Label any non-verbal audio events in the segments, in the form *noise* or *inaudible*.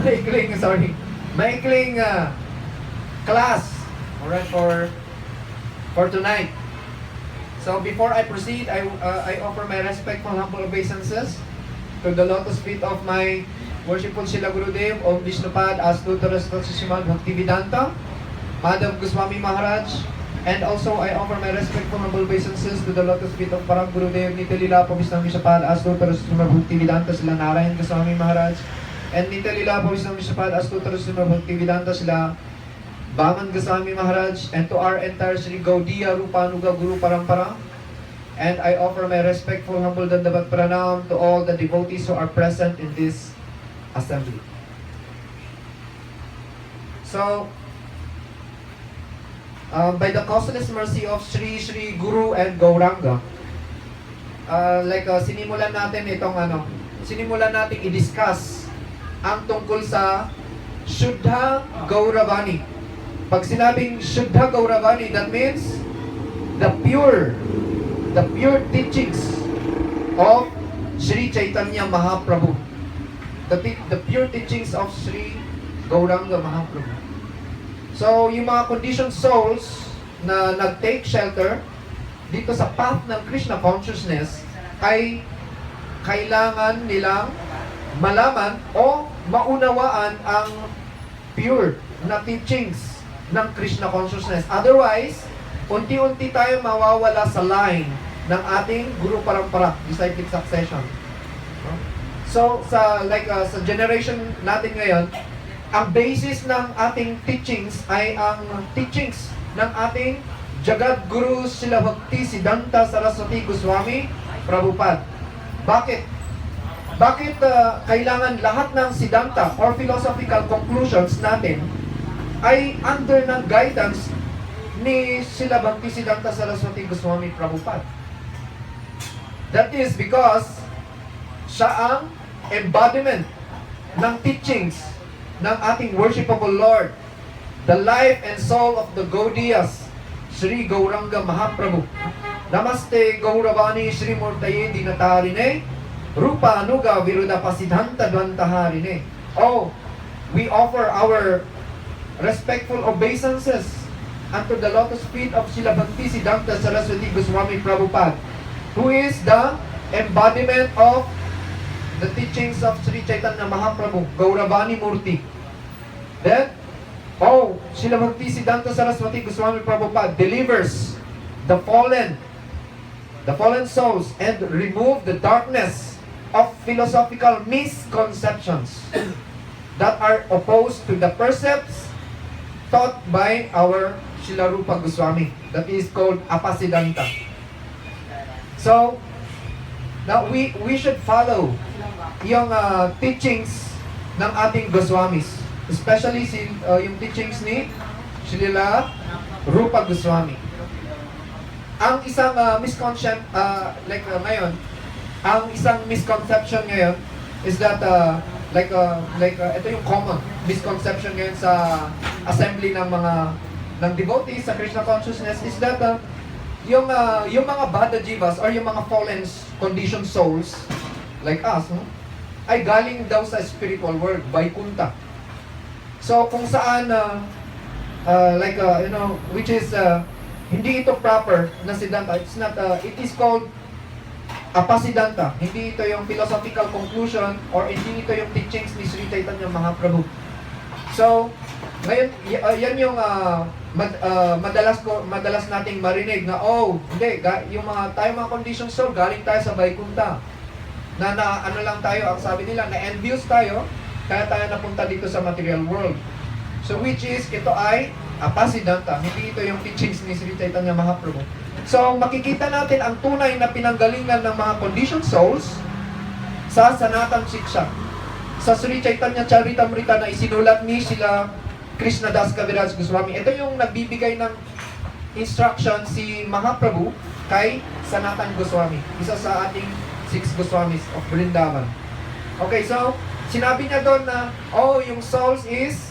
maikling, sorry, maikling uh, class, alright, for, for tonight. So before I proceed, I, uh, I offer my respectful humble obeisances to the lotus feet of my worshipful Srila Gurudev, Om Vishnupad, Astuta Rastasishimad Bhaktivedanta, Madam Goswami Maharaj, and also I offer my respectful humble obeisances to the lotus feet of Parang Gurudev, Nitalila Pavisnam Vishapad, Astuta Rastasishimad Bhaktivedanta, sila Narayan Goswami Maharaj, and Nitalila Pavisnam Vishapad, Astuta Rastasishimad Bhaktivedanta, sila Baman Goswami Maharaj, and to our entire Sri Gaudiya Rupanuga Guru Parampara. And I offer my respectful, humble dandavat pranam to all the devotees who are present in this assembly. So, um, by the causeless mercy of Sri Sri Guru and Gauranga, uh, like uh, sinimulan natin itong ano, sinimulan natin i-discuss ang tungkol sa Shuddha Gauravani. Pag sinabing Shuddha Gauravani, that means the pure, the pure teachings of Sri Chaitanya Mahaprabhu. The, the pure teachings of Sri Gauranga Mahaprabhu. So, yung mga conditioned souls na nag-take shelter dito sa path ng Krishna consciousness ay kailangan nilang malaman o maunawaan ang pure na teachings ng Krishna consciousness. Otherwise, unti-unti tayo mawawala sa line ng ating guru parampara, disciplic succession. So, sa like uh, sa generation natin ngayon, ang basis ng ating teachings ay ang teachings ng ating Jagat Guru Sila Bhakti Siddhanta Saraswati Goswami Prabhupada. Bakit? Bakit uh, kailangan lahat ng Siddhanta or philosophical conclusions natin ay under ng guidance ni Sila Bhakti Siddhanta Saraswati Goswami Prabhupada? That is because siya ang embodiment ng teachings ng ating worshipable Lord, the life and soul of the Gaudiyas, Sri Gauranga Mahaprabhu. Namaste Gauravani Sri Murtaye Dinatarine, Rupa Anuga Viruda Pasidhanta Dvantaharine. Oh, we offer our respectful obeisances unto the lotus feet of Srila Bhakti Siddhanta Saraswati Goswami Prabhupada, who is the embodiment of the teachings of Sri Chaitanya Mahaprabhu, Gauravani Murti. Then, oh, Srila Bhakti Siddhanta Saraswati Goswami Prabhupada delivers the fallen, the fallen souls and remove the darkness of philosophical misconceptions that are opposed to the precepts taught by our Srila Rupa Goswami. That is called Apasiddhanta. So, now we we should follow yung uh, teachings ng ating Goswamis. Especially si, uh, yung teachings ni Srila Rupa Goswami. Ang isang uh, misconception, uh, like uh, ngayon, ang isang misconception ngayon is that uh, like uh, like uh, ito yung common misconception ngayon sa assembly ng mga ng devotees sa Krishna consciousness is that uh, yung uh, yung mga bada jivas or yung mga fallen conditioned souls like us no? ay galing daw sa spiritual world Vaikuntha. So kung saan uh, uh, like uh, you know which is uh, hindi ito proper na siddhanta it's not uh, it is called apasiddhanta hindi ito yung philosophical conclusion or hindi ito yung teachings ni Sri Chaitanya Mahaprabhu. So ngayon uh, yan yung uh, mad, uh, madalas ko madalas nating marinig na oh hindi ga, yung mga tayo mga conditions so galing tayo sa Vaikuntha na, na ano lang tayo ang sabi nila na envious tayo kaya tayo napunta dito sa material world. So which is, ito ay apasiddhanta. Hindi ito yung teachings ni Sri Chaitanya Mahaprabhu. So makikita natin ang tunay na pinanggalingan ng mga conditioned souls sa Sanatan Shiksha. Sa Sri Chaitanya Charitamrita na isinulat ni sila Krishna Das Kaviraj Goswami. Ito yung nagbibigay ng instruction si Mahaprabhu kay Sanatan Goswami. Isa sa ating six Goswamis of Vrindavan. Okay, so sinabi niya doon na, oh, yung souls is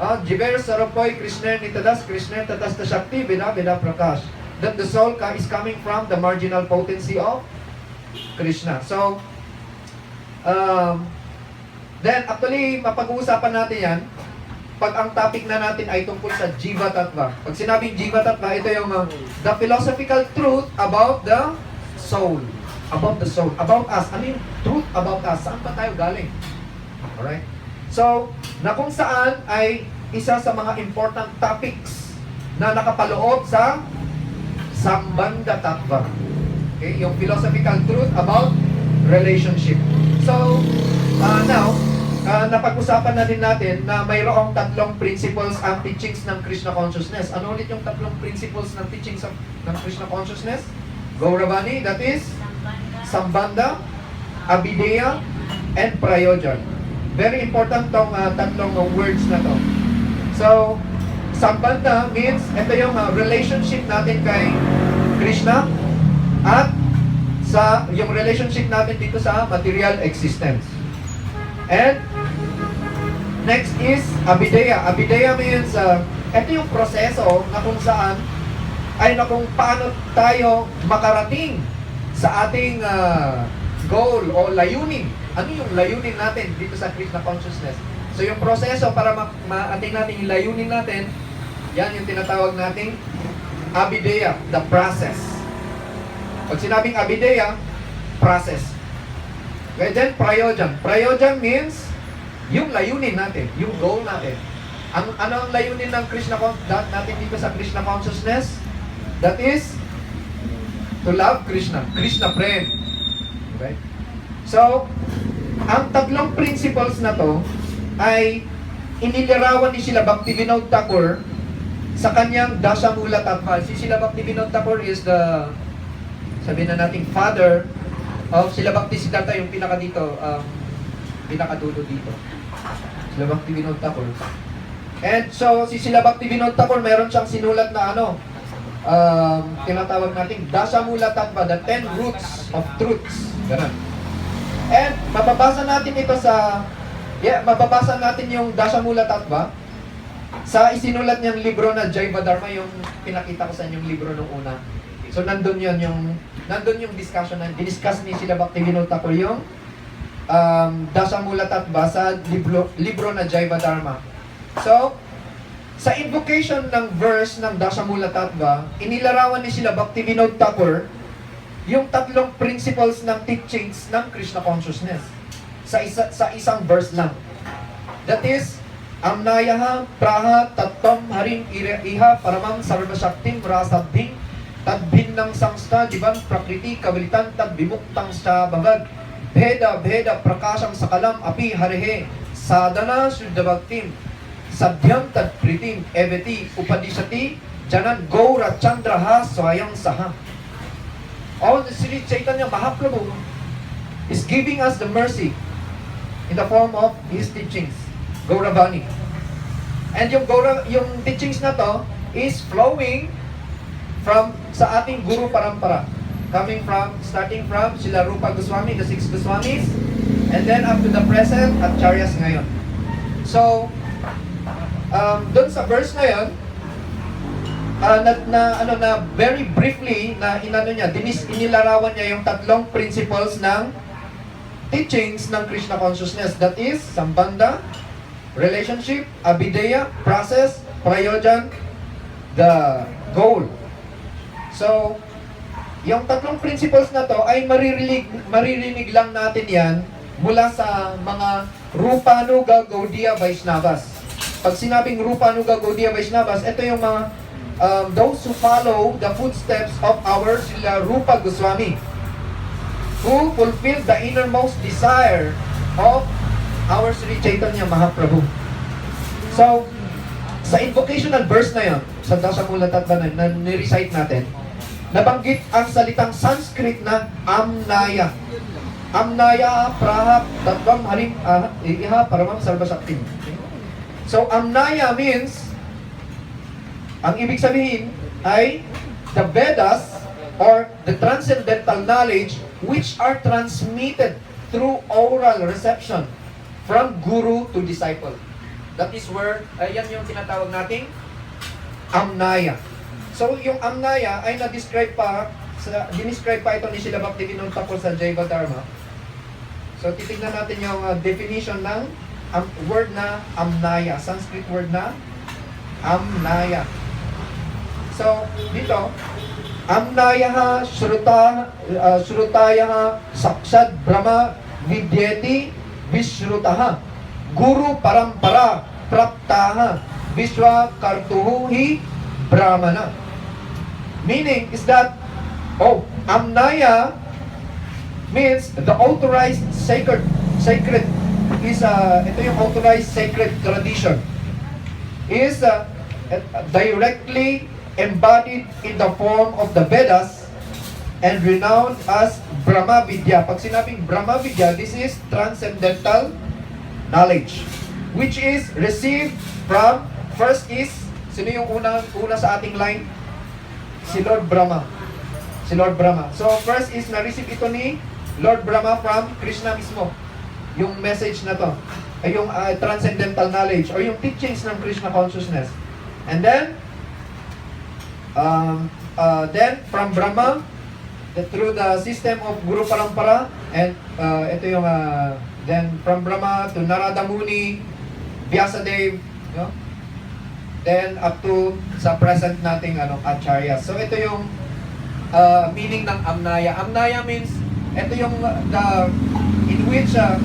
Ah, Jiver Sarapoy Krishna Nitadas Krishna Tatas Shakti Bina Bina Prakash. That the soul ka is coming from the marginal potency of Krishna. So, um, Then, actually, mapag-uusapan natin yan pag ang topic na natin ay tungkol sa Jiva Tattva. Pag sinabing Jiva Tattva, ito yung uh, the philosophical truth about the soul. About the soul. About us. Ano yung truth about us? Saan ba tayo galing? Alright? So, na kung saan ay isa sa mga important topics na nakapaloob sa Sambandha Tattva. Okay? Yung philosophical truth about relationship. So, uh, now, uh, napag-usapan na din natin na mayroong tatlong principles ang teachings ng Krishna Consciousness. Ano ulit yung tatlong principles ng teachings of, ng Krishna Consciousness? Gauravani, that is Sambandha, Abideya, and Prayojan. Very important tong uh, tatlong uh, words na to. So, Sambandha means ito yung uh, relationship natin kay Krishna at sa yung relationship natin dito sa material existence. And next is Abideya. Abideya means uh, ito yung proseso na kung saan ay na kung paano tayo makarating sa ating uh, goal o layunin. Ano yung layunin natin dito sa Krishna Consciousness? So yung proseso para ma- ma-ating natin yung layunin natin, yan yung tinatawag nating Abideya, the process. Pag sinabing Abideya, process. Okay, then Prayojan. Prayojan means yung layunin natin, yung goal natin. Ang, ano ang layunin ng Krishna natin dito sa Krishna Consciousness? That is to love Krishna. Krishna Prem. Okay? So, ang tatlong principles na to ay inilarawan ni Sila Bhaktivinoda Thakur sa kanyang Dasamula Tattva. Si Sila Bhaktivinoda Thakur is the sabihin na nating father of Sila Bhakti yung pinaka dito, um, pinakadulo dito. Sila Bhakti Vinod Thakur. And so, si Sila Bhakti Vinod Thakur, meron siyang sinulat na ano, um, tinatawag nating Dasamula Tattva, the ten roots of truths. Ganun. And mababasa natin ito sa, yeah, mababasa natin yung Dasamula Tattva sa isinulat niyang libro na Jaiva Dharma, yung pinakita ko sa inyong libro nung una. So nandun yun yung nandun yung discussion na diniscuss ni sila Bhaktivinoda Thakur yung um, Dasamula Tattva sa libro, libro na Jaiva Dharma. So, sa invocation ng verse ng Dasamula Tattva, inilarawan ni sila Bhaktivinoda Thakur yung tatlong principles ng teachings ng Krishna Consciousness sa isa, sa isang verse lang. That is, Amnayaha praha tattvam harim iha paramam sarvashaktim rasabdhing tadbhinnang sangsta jivan prakriti kavalitan tadbimuktang sa bavad bheda bheda prakasham sakalam api harihe sadana suddhavaktim sadhyam tadpritim eveti upadishati janan gaura chandraha swayam saha all the Sri Chaitanya Mahaprabhu is giving us the mercy in the form of his teachings Gauravani. And yung Gaurav, yung teachings na to is flowing from sa ating guru parampara. Coming from, starting from sila Rupa Goswami, the six Goswamis, and then up to the present at Charyas ngayon. So, um, doon sa verse na yun, ah, na, na, ano na very briefly na inano niya, dinis, inilarawan niya yung tatlong principles ng teachings ng Krishna consciousness. That is, Sambandha, relationship, abideya, process, prayojan, the goal. So, yung tatlong principles na to ay maririnig, maririnig lang natin yan mula sa mga Rupanuga Gaudiya Vaishnavas. Pag sinabing Rupanuga Gaudiya Vaishnavas, ito yung mga um, those who follow the footsteps of our sila Rupa Goswami who fulfilled the innermost desire of our Sri Chaitanya Mahaprabhu. So, sa invocational verse na yon, sa Dasamula Tattva na, na ni-recite natin, nabanggit ang salitang Sanskrit na Amnaya. Amnaya prahap tatvam harim ah, iha paramam sarvasaktim. So, Amnaya means, ang ibig sabihin ay the Vedas or the transcendental knowledge which are transmitted through oral reception from guru to disciple. That is where, ayan yung tinatawag nating amnaya. So, yung amnaya ay na-describe pa, sa, dinescribe pa ito ni Sila Bhaktivinoda Thakur sa Jaiva Dharma. So titignan natin yung uh, definition ng um, word na amnaya, Sanskrit word na amnaya. So dito, amnaya shruta uh, shrutaya saksad brahma vidyeti vishrutaha. Guru parampara praptaha. Viswa kartuhu hi brahmana. Meaning is that oh, amnaya means the authorized sacred sacred is uh, ito yung authorized sacred tradition. Is uh, directly embodied in the form of the Vedas and renowned as Brahma Vidya. Pag sinabing Brahma Vidya, this is transcendental knowledge which is received from first is sino yung una una sa ating line? Si Lord Brahma. Si Lord Brahma. So first is na-receive ito ni Lord Brahma from Krishna mismo. Yung message na to. Ay yung uh, transcendental knowledge or yung teachings ng Krishna consciousness. And then um, uh, then from Brahma the, through the system of Guru Parampara and uh, ito yung uh, then from Brahma to Narada Muni Vyasadeva you know? then up to sa present nating ano acharya. So ito yung uh, meaning ng amnaya. Amnaya means ito yung uh, the in which uh,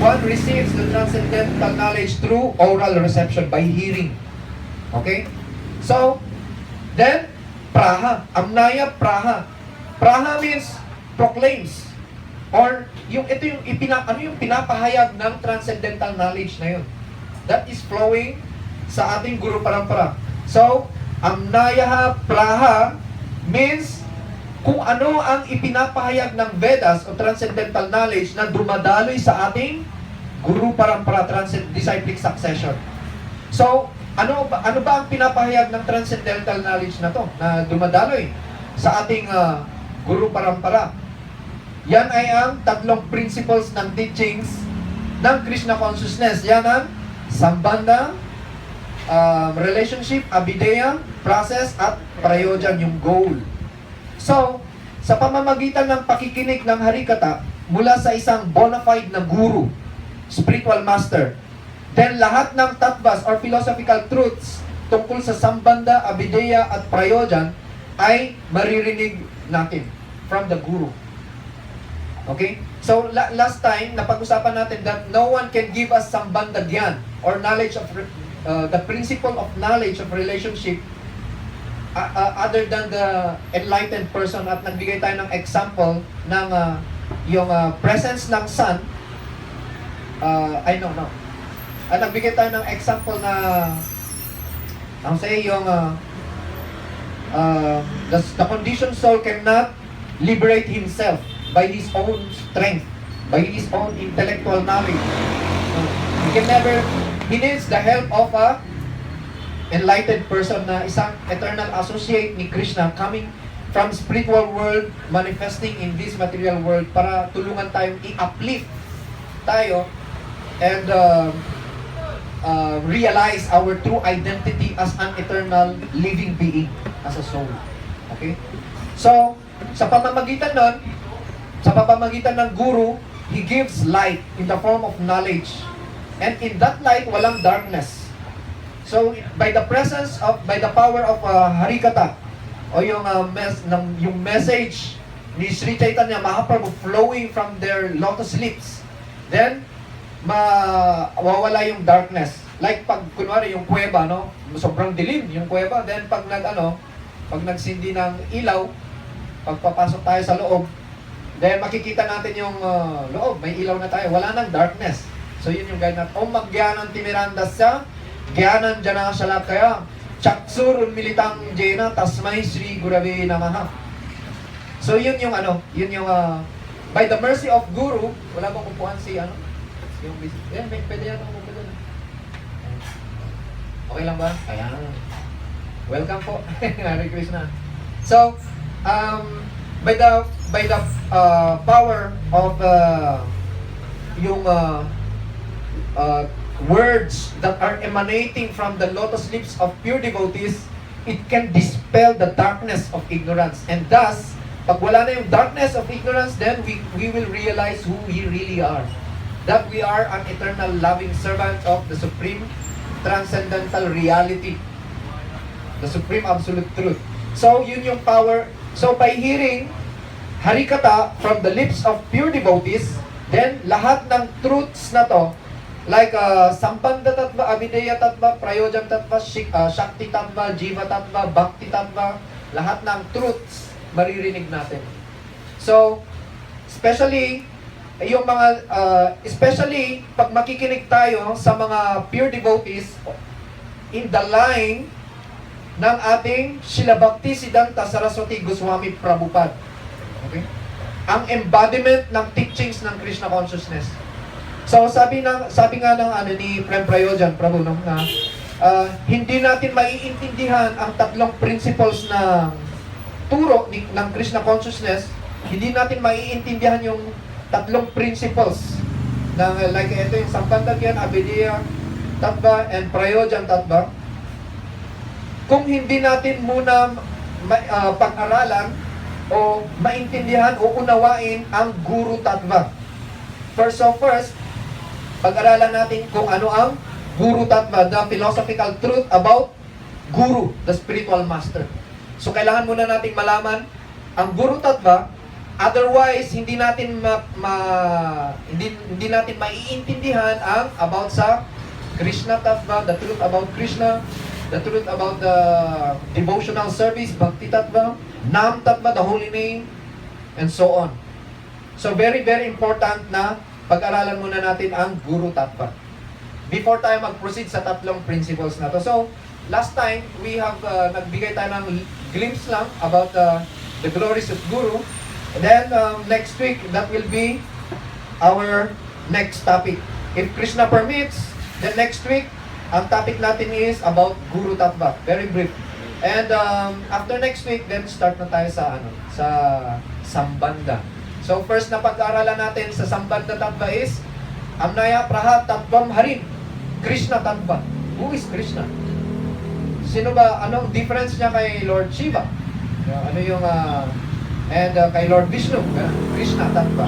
one receives the transcendental knowledge through oral reception by hearing. Okay? So then praha amnaya praha praha means proclaims or yung ito yung ipina, ano yung pinapahayag ng transcendental knowledge na yun that is flowing sa ating guru parampara. So, amnayaha praha means kung ano ang ipinapahayag ng Vedas o transcendental knowledge na dumadaloy sa ating guru parampara transcend disciplic succession. So, ano ba, ano ba ang pinapahayag ng transcendental knowledge na to na dumadaloy sa ating uh, guru parampara? Yan ay ang tatlong principles ng teachings ng Krishna consciousness. Yan ang Sambandha, um, relationship, abideya, process, at prayojan, yung goal. So, sa pamamagitan ng pakikinig ng harikata mula sa isang bona fide na guru, spiritual master, then lahat ng tatbas or philosophical truths tungkol sa sambanda, abideya, at prayojan ay maririnig natin from the guru. Okay? So, la- last time, napag-usapan natin that no one can give us sambandha gyan or knowledge of, uh, the principle of knowledge of relationship uh, uh, other than the enlightened person at nagbigay tayo ng example ng uh, yung uh, presence ng sun uh, I know, no. At nagbigay tayo ng example na ang say yung uh, uh, the, the conditioned soul cannot liberate himself by his own strength, by his own intellectual knowledge. He can never, he needs the help of a enlightened person na isang eternal associate ni Krishna coming from spiritual world manifesting in this material world para tulungan tayong i-uplift tayo and uh, uh, realize our true identity as an eternal living being as a soul. Okay? So, sa pamamagitan nun, sa pamamagitan ng guru, he gives light in the form of knowledge. And in that light, walang darkness. So, by the presence of, by the power of uh, Harikata, o yung, uh, mes, ng, yung message ni Sri Chaitanya Mahaprabhu flowing from their lotus lips, then, mawawala yung darkness. Like pag, kunwari, yung kuweba, no? Sobrang dilim yung kuweba. Then, pag nag, ano, pag nagsindi ng ilaw, pagpapasok tayo sa loob, then makikita natin yung uh, loob, may ilaw na tayo. Wala nang darkness. So, yun yung guide natin. Om magyanan timiranda sa Gyanan jana salat kaya Chaksur militang jena tasmay Sri Gurave Namaha. So yun yung ano, yun yung uh, by the mercy of Guru, wala bang upuan si ano? Yung eh, may pwede yan ako doon. Okay lang ba? Ayan. Welcome po. *laughs* Hare Krishna. So, um, by the by the uh, power of uh, yung uh, uh, words that are emanating from the lotus lips of pure devotees, it can dispel the darkness of ignorance. And thus, pag wala na yung darkness of ignorance, then we, we will realize who we really are. That we are an eternal loving servant of the supreme transcendental reality. The supreme absolute truth. So, yun yung power. So, by hearing Harikata from the lips of pure devotees, then lahat ng truths na to, like uh, Sampanda Tattva, Avideya Tattva, Prayojan Tattva, Shik, uh, Shakti Tattva, Jiva Tattva, Bhakti Tattva, lahat ng truths maririnig natin. So, especially yung mga uh, especially pag makikinig tayo sa mga pure devotees in the line ng ating Srila Bhakti Siddhanta Saraswati Goswami Prabhupada. Okay? Ang embodiment ng teachings ng Krishna consciousness. So sabi ng sabi nga ng ano ni Prem Prayojan Prabhu no, na uh, hindi natin maiintindihan ang tatlong principles ng turo ni, ng Krishna consciousness, hindi natin maiintindihan yung tatlong principles ng like ito yung Sampandagyan, Abidiya, Tattva, and Prayojan Tattva. Kung hindi natin muna uh, pag-aralan o maintindihan o unawain ang Guru Tattva. First of first, pag-aralan natin kung ano ang Guru Tattva, the philosophical truth about Guru, the spiritual master. So kailangan muna nating malaman ang Guru Tattva, otherwise hindi natin ma, ma- hindi hindi natin maiintindihan ang about sa Krishna Tattva, the truth about Krishna, the truth about the devotional service, Bhakti Tattva, Nam Tattva, the holy name, and so on. So very very important na pag-aralan muna natin ang Guru Tattva. Before tayo mag-proceed sa tatlong principles na to. So, last time, we have, uh, nagbigay tayo ng glimpse lang about uh, the glories of Guru. And then, um, next week, that will be our next topic. If Krishna permits, then next week, ang topic natin is about Guru Tattva. Very brief. And um, after next week, then start na tayo sa ano, sa Sambanda. So first na pag-aaralan natin sa Sambanda Tattva is Amnaya Praha Tattvam Harin. Krishna Tattva. Who is Krishna? Sino ba, anong difference niya kay Lord Shiva? Ano yung, uh, and uh, kay Lord Vishnu, uh, Krishna Tattva.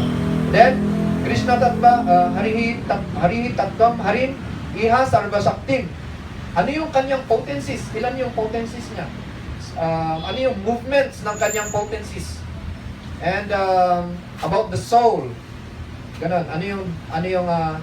Then, Krishna Tattva, uh, Harihi, tat, Harihi Tattvam Harin, Iha Sarva Shaktim. Ano yung kanyang potencies? Ilan yung potencies niya? Um, ano yung movements ng kanyang potencies? And um, about the soul. Ganon. Ano yung ano yung uh,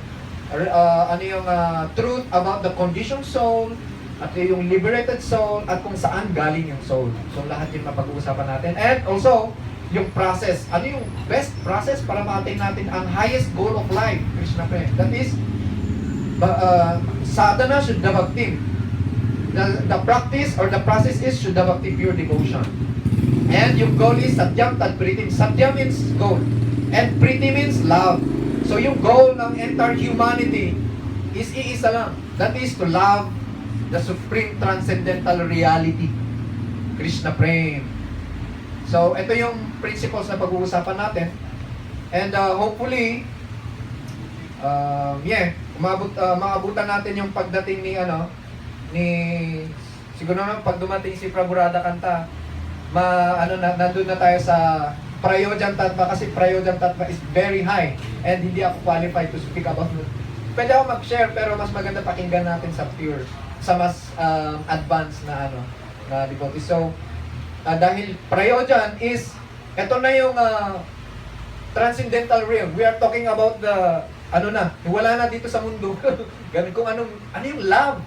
uh, ano yung uh, truth about the conditioned soul at yung liberated soul at kung saan galing yung soul. So lahat yun mapag-uusapan natin. And also, yung process. Ano yung best process para ma-attain natin ang highest goal of life, Krishna Pre. That is, uh, sadhana Shuddha Bhakti. The, the practice or the process is Shuddha Bhakti, pure devotion. And yung goal is Satyam Tad Priti. Satyam means goal. And Priti means love. So yung goal ng entire humanity is iisa lang. That is to love the supreme transcendental reality. Krishna Prem. So ito yung principles na pag-uusapan natin. And uh, hopefully, um, yeah, umabot, uh, maabutan natin yung pagdating ni ano, ni siguro naman pag dumating si Prabhu Radha Kanta, ma ano na nandun na tayo sa Prayojan Tattva kasi Prayojan Tattva is very high and hindi ako qualified to speak about it. Pwede ako mag-share pero mas maganda pakinggan natin sa pure sa mas um, advanced na ano na devotee. So ah, dahil Prayojan is ito na yung ah, transcendental realm. We are talking about the ano na, wala na dito sa mundo. *laughs* Ganun kung anong ano yung love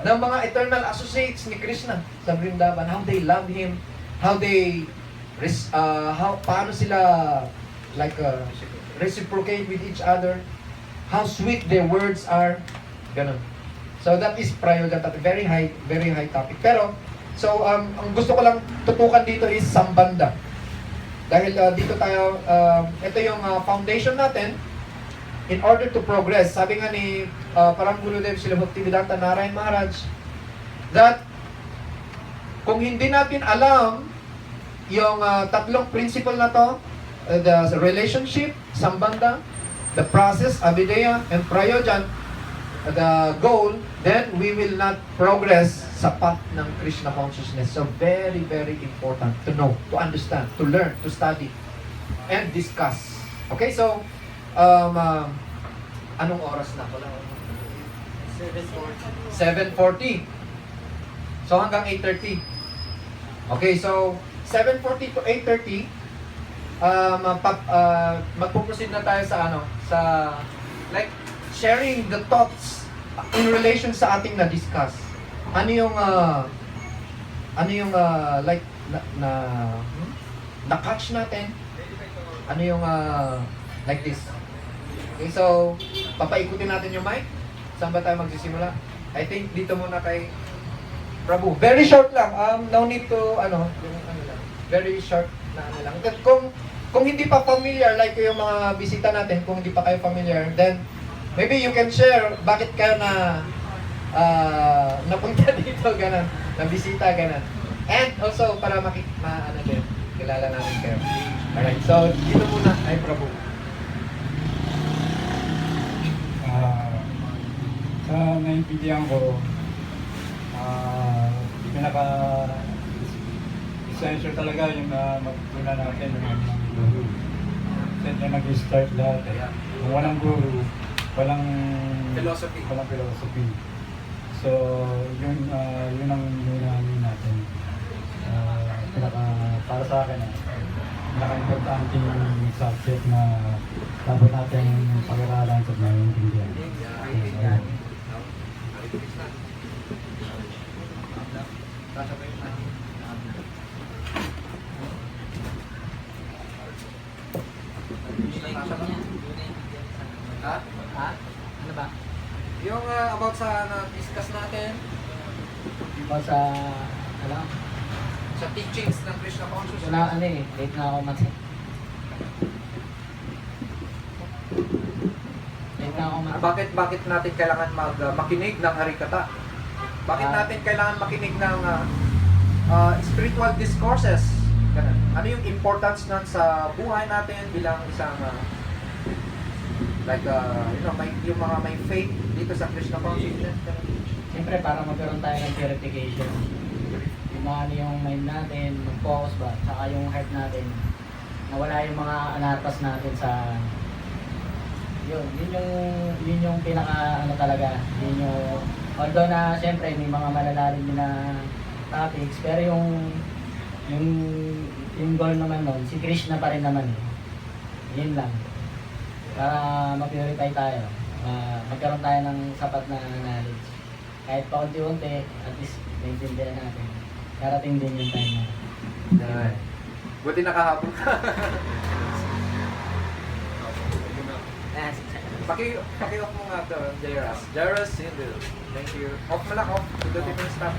ng mga eternal associates ni Krishna sa Vrindavan, how they love him, how they uh, how paano sila like uh, reciprocate with each other, how sweet their words are, ganun. So that is Prayodhata, very high, very high topic. Pero so um, ang gusto ko lang tutukan dito is Sambanda. Dahil uh, dito tayo, uh, ito yung uh, foundation natin in order to progress, sabi nga ni uh, parang Gurudev Srila Bhaktivedanta Narayan Maharaj, that kung hindi natin alam yung uh, tatlong principle na to, uh, the relationship, sambanda, the process, avideya, and prayojan, the goal, then we will not progress sa path ng Krishna consciousness. So very, very important to know, to understand, to learn, to study, and discuss. Okay, so um, uh, Anong oras na? Wala. 740. 7.40. So hanggang 8.30. Okay, so 7.40 to 8.30, um, pap, uh, magpo-proceed na tayo sa ano, sa like sharing the thoughts in relation sa ating na-discuss. Ano yung uh, ano yung uh, like na, na hmm? na-catch natin? Ano yung uh, like this? Okay, so papaikutin natin yung mic. Saan ba tayo magsisimula? I think dito muna kay Prabhu. Very short lang. Um, no need to, ano, yung ano lang. Very short na ano lang. Kung, kung hindi pa familiar, like yung mga bisita natin, kung hindi pa kayo familiar, then maybe you can share bakit kayo na ah, napunta *laughs* dito, ganun. Na bisita, ganun. And also, para maki, ma, ano din, kilala namin kayo. Alright, so dito muna ay Prabhu. Ah, sa naiintindihan ko, ah, pinaka essential talaga yung na magtuna natin yung yung nag-start lahat. Kung walang guru, walang Philosophy. Walang philosophy. So, yun, ah, yun ang yun natin. Ah, pinaka, para sa akin, ah, pinaka-importante yung subject na dapat natin pag-aralan sa naiintindihan. Ayan. Ha? Ha? Ano ba? Yung ah, about sa na-discuss natin, Diba sa, ano? sa teachings ng Krishna consciousness. Wala, ano eh, late na ako mag Late na ako mag Ah, bakit bakit natin kailangan mag ah, makinig ng harikata? Bakit Ah. natin kailangan makinig ng ah, ah, spiritual discourses? Ganun. Ano yung importance nun sa buhay natin bilang isang ah, like ah, you know, may, yung mga may faith dito sa Krishna consciousness? Siyempre, para magkaroon tayo ng purification. Yung ano yung mind natin, mag-focus ba, saka yung heart natin, nawala yung mga anatas natin sa yun, yun yung yun yung pinaka ano talaga, yun yung although na siyempre may mga malalalim na topics, pero yung yung yung goal naman nun, si Krishna pa rin naman. Yun lang. Para ma-purify tayo, ma- magkaroon tayo ng sapat na knowledge. Kahit paunti-unti, at least maintindihan natin. Darating din yung time na. Yan. Buti nakahabol *laughs* ka. Paki, paki-off mo nga to, Jairus. Jairus, Hindu. Thank you. Off mo lang, off. Pindutin mo yung stop.